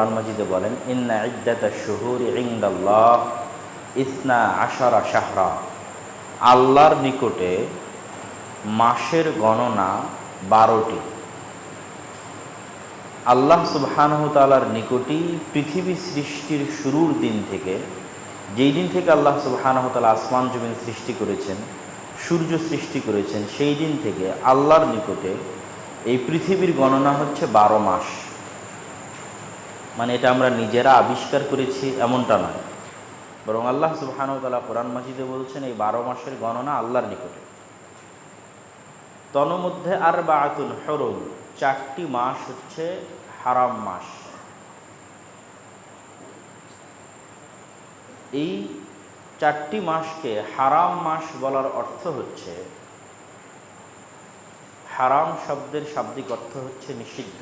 কোরআন মাজিদে বলেন, ইন্না ইদ্দাতা শুহুর ইংদাল্লাহ ইসনা আশারা শাহরা। আল্লাহর নিকটে মাসের গণনা বারোটি। আল্লাহ সুবহানাহু তাআলার নিকটই পৃথিবী সৃষ্টির শুরুর দিন থেকে, যেই দিন থেকে আল্লাহ সুবহানাহু তাআলা আসমান জমিন সৃষ্টি করেছেন, সূর্য সৃষ্টি করেছেন, সেই দিন থেকে আল্লাহর নিকটে এই পৃথিবীর গণনা হচ্ছে বারো মাস। মানে এটা আমরা নিজেরা আবিষ্কার করেছি এমনটা নয়। বরং আল্লাহ সুবহানাহু কোরআন মাজিদে বলছেন, এই বারো মাসের গণনা আল্লাহর নিকটে। তন্মধ্যে আর বা আতুল হরম, চারটি মাস হচ্ছে হারাম মাস। এই চারটি মাসকে হারাম মাস বলার অর্থ হচ্ছে, হারাম শব্দের শাব্দিক অর্থ হচ্ছে নিষিদ্ধ।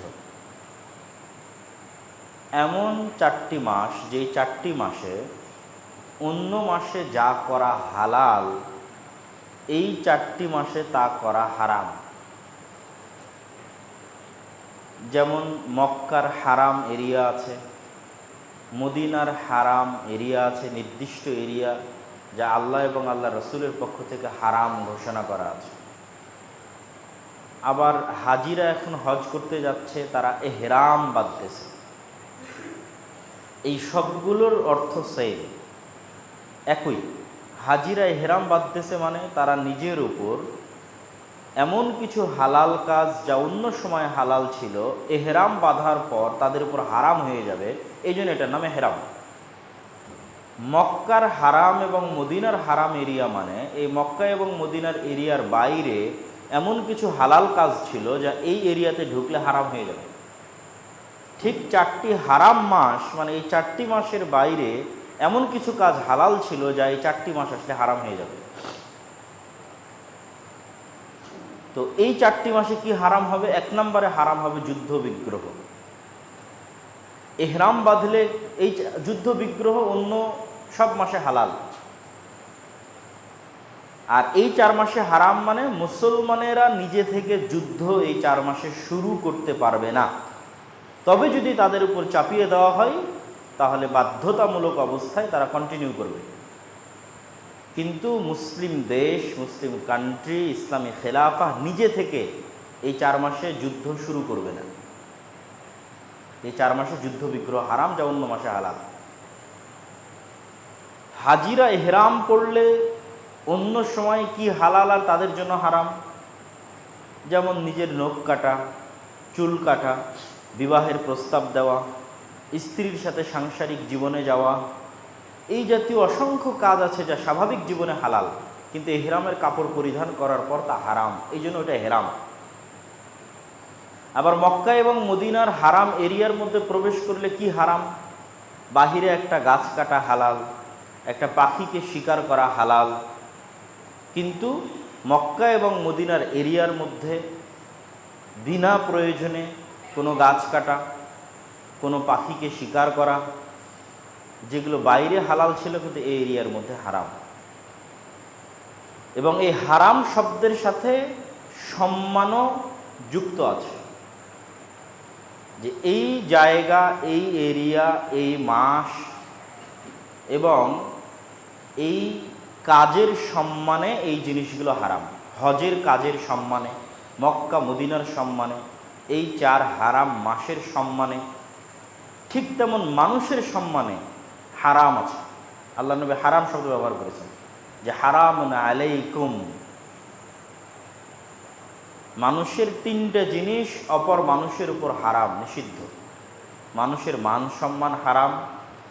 এমন চারটি মাস, যেই চারটি মাসে অন্য মাসে যা করা হালাল, এই চারটি মাসে তা করা হারাম। যেমন মক্কার হারাম এরিয়া আছে, মদিনার হারাম এরিয়া আছে, নির্দিষ্ট এরিয়া যা আল্লাহ এবং আল্লাহ রসুলের পক্ষ থেকে হারাম ঘোষণা করা আছে। আবার হাজিরা এখন হজ করতে যাচ্ছে, তারা এহেরাম বাঁধতেছে এই সবগুলোর অর্থ সেম একই, হাজিরা হেরাম বাঁধতেছে মানে তারা নিজের উপর। এমন কিছু হালাল কাজ যা অন্য সময় হালাল ছিল, এহেরাম বাঁধার পর তাদের উপর হারাম হয়ে যাবে এই জন্য এটার নামে হেরাম মক্কার হারাম এবং মদিনার হারাম এরিয়া মানে এই মক্কা এবং মদিনার এরিয়ার বাইরে এমন কিছু হালাল কাজ ছিল যা এই এরিয়াতে ঢুকলে হারাম হয়ে যাবে। ঠিক চারটি হারাম মাস মানে এই চারটি মাসের বাইরে এমন কিছু কাজ হালাল ছিল যা এই চারটি মাস আসলে হারাম হয়ে যাবে। তো এই চারটি মাসে কি হারাম হবে? এক নম্বরে হারাম হবে যুদ্ধ বিগ্রহ। এহরাম বাঁধলে এই যুদ্ধ বিগ্রহ অন্য সব মাসে হালাল। আর এই চার মাসে হারাম মানে মুসলমানেরা নিজে থেকে যুদ্ধ এই চার মাসে শুরু করতে পারবে না। তবে যদি তাদের উপর চাপিয়ে দেওয়া হয়, তাহলে বাধ্যতামূলক অবস্থায় তারা কন্টিনিউ করবে। কিন্তু মুসলিম দেশ, মুসলিম কান্ট্রি ইসলামী খেলাফা নিজে থেকে এই চার মাসে যুদ্ধ শুরু করবে না। এই চার মাসে যুদ্ধ বিগ্রহ হারাম যা অন্য মাসে হালাল। হাজিরা এহরাম করলে অন্য সময় কি হালাল আর তাদের জন্য হারাম? যেমন নিজের নখ কাটা, চুল কাটা বিবাহের প্রস্তাব দেওয়া, স্ত্রীর সাথে সাংসারিক জীবনে যাওয়া, এই জাতীয় অসংখ্য কাজ আছে যা স্বাভাবিক জীবনে হালাল, কিন্তু হেরামের কাপড় পরিধান করার পর তা হারাম, এই জন্য ওটা হেরাম। আবার মক্কা এবং মদিনার হারাম এরিয়ার মধ্যে প্রবেশ করলে কি হারাম? বাহিরে একটা গাছ কাটা হালাল, একটা পাখিকে শিকার করা হালাল, কিন্তু মক্কা এবং মদিনার এরিয়ার মধ্যে বিনা প্রয়োজনে কোনো গাছ কাটা, কোনো পাখিকে শিকার করা, যেগুলো বাইরে হালাল ছিল কিন্তু এই এরিয়ার মধ্যে হারাম। এবং এই হারাম শব্দের সাথে সম্মানও যুক্ত আছে। যে এই জায়গা, এই এরিয়া, এই মাস এবং এই কাজের সম্মানে এই জিনিসগুলো হারাম। হজের কাজের সম্মানে, মক্কা, মদিনার সম্মানে এই চার হারাম মাসের সম্মানে, ঠিক তেমন মানুষের সম্মানে হারাম আছে। আল্লাহ নবী হারাম শব্দ ব্যবহার করেছেন, যে হারাম আলাইকুম। মানুষের তিনটে জিনিস অপর মানুষের উপর হারাম, নিষিদ্ধ। মানুষের মান সম্মান হারাম,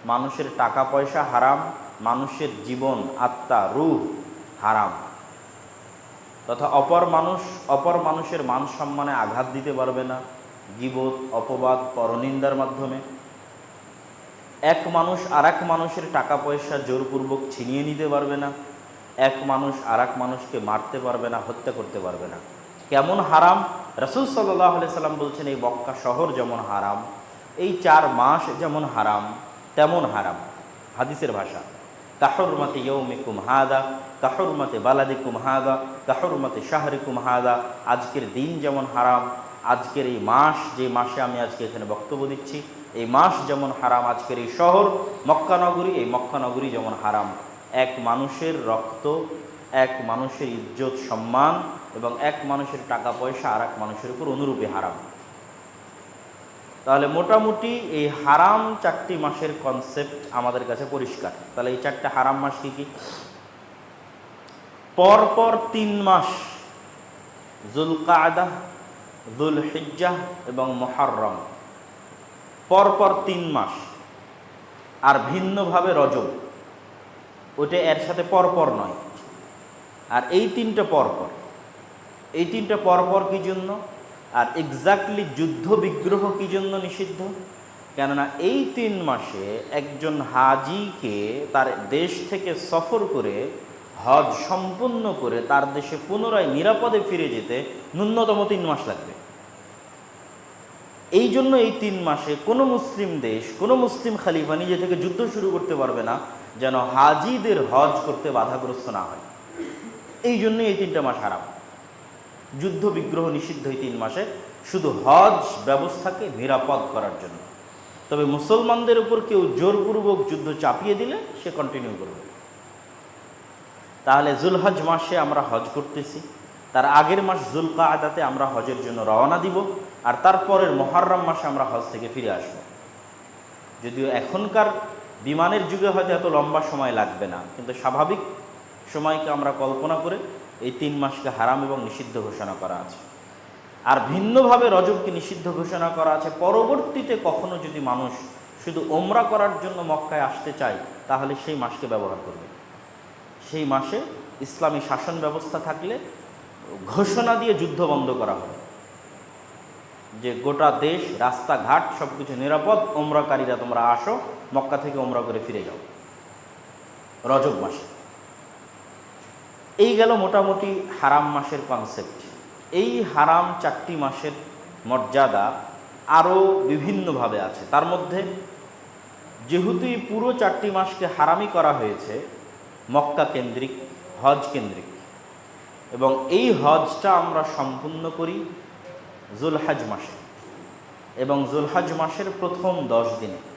মানুষের টাকা পয়সা হারাম, মানুষের জীবন, আত্মা রূপ হারাম। তথা অপর মানুষ, অপর মানুষের মান সম্মানে আঘাত দিতে পারবে না। গিবোধ অপবাদ, পরনিন্দার মাধ্যমে। এক মানুষ আর মানুষের টাকা পয়সা জোরপূর্বক ছিনিয়ে নিতে পারবে না। এক মানুষ আর এক মানুষকে মারতে পারবে না, হত্যা করতে পারবে না। কেমন হারাম? রসুল সাল্লাহ সাল্লাম বলছেন, এই বক্কা শহর যেমন হারাম, এই চার মাস যেমন হারাম, তেমন হারাম। হাদিসের ভাষা কাহরমতে ইয়ৌমিকুম হাদা। কাহরমতে বালাদিকুম হাদা, কাহরমতে শাহরিকুম হাদা, আজকের দিন যেমন হারাম, আজকের এই মাস, যে মাসে আমি আজকে এখানে বক্তব্য দিচ্ছি, এই মাস যেমন হারাম, আজকের এই শহর মক্কানগরী এই মক্কানগরী যেমন হারাম। এক মানুষের রক্ত, এক মানুষের ইজ্জত, সম্মান এবং এক মানুষের টাকা পয়সা আর এক মানুষের উপর অনুরূপে হারাম। তাহলে মোটামুটি এই হারাম চারটি মাসের কনসেপ্ট আমাদের কাছে পরিষ্কার। তাহলে এই চারটে হারাম মাস কি কি? পরপর তিন মাস জুলকায়দা জুল হিজ্জাহ এবং মহারম পরপর তিন মাস। আর ভিন্নভাবে রজব। ওটা এর সাথে পরপর নয়। আর এই তিনটা পরপর। এই তিনটা পরপর কি জন্য? আর এক্স্যাক্টলি যুদ্ধ বিগ্রহ কি জন্য নিষিদ্ধ? কেননা এই তিন মাসে একজন হাজিকে তার দেশ থেকে সফর করে হজ সম্পূর্ণ করে তার দেশে পুনরায় নিরাপদে ফিরে যেতে ন্যূনতম তিন মাস লাগবে। এই জন্য এই তিন মাসে কোনো মুসলিম দেশ, কোনো মুসলিম খালিফা নিজে থেকে যুদ্ধ শুরু করতে পারবে না যেন হাজিদের হজ করতে বাধাগ্রস্ত না হয়। এই জন্য এই তিনটা মাস হারাম। যুদ্ধ বিগ্রহ নিষিদ্ধ এই তিন মাসে শুধু হজ ব্যবস্থাকে নিরাপদ করার জন্য। তবে মুসলমানদের উপর কেউ জোরপূর্বক যুদ্ধ চাপিয়ে দিলে সে কন্টিনিউ করবে। তাহলে জুলহজ মাসে আমরা হজ করতেছি, তার আগের মাস জুলকা আদাতে আমরা হজের জন্য রওনা দিব, আর তারপরের মহারম মাসে আমরা হজ থেকে ফিরে আসব। যদিও এখনকার বিমানের যুগে হয়তো এত লম্বা সময় লাগবে না, কিন্তু স্বাভাবিক সময়কে আমরা কল্পনা করে এই তিন মাসকে হারাম এবং নিষিদ্ধ ঘোষণা করা আছে। আর ভিন্নভাবে রজবকে নিষিদ্ধ ঘোষণা করা আছে, পরবর্তীতে কখনো যদি মানুষ শুধু ওমরা করার জন্য মক্কায় আসতে চায়, তাহলে সেই মাসকে ব্যবহার করবে। সেই মাসে ইসলামী শাসন ব্যবস্থা থাকলে ঘোষণা দিয়ে যুদ্ধ বন্ধ করা হবে। যে গোটা দেশ, রাস্তাঘাট সব কিছু নিরাপদ ওমরাকারীরা তোমরা আসো, মক্কা থেকে ওমরা করে ফিরে যাও। রজব মাসে। এই গেল মোটামুটি হারাম মাসের কনসেপ্ট এই হারাম চারটি মাসের মর্যাদা আরও বিভিন্নভাবে আছে। তার মধ্যে যেহেতু পুরো চারটি মাসকে হারামি করা হয়েছে মক্কা কেন্দ্রিক, হজ কেন্দ্রিক। এবং এই হজটা আমরা সম্পূর্ণ করি জুলহাজ মাসে। এবং জুলহাজ মাসের প্রথম দশ দিনে।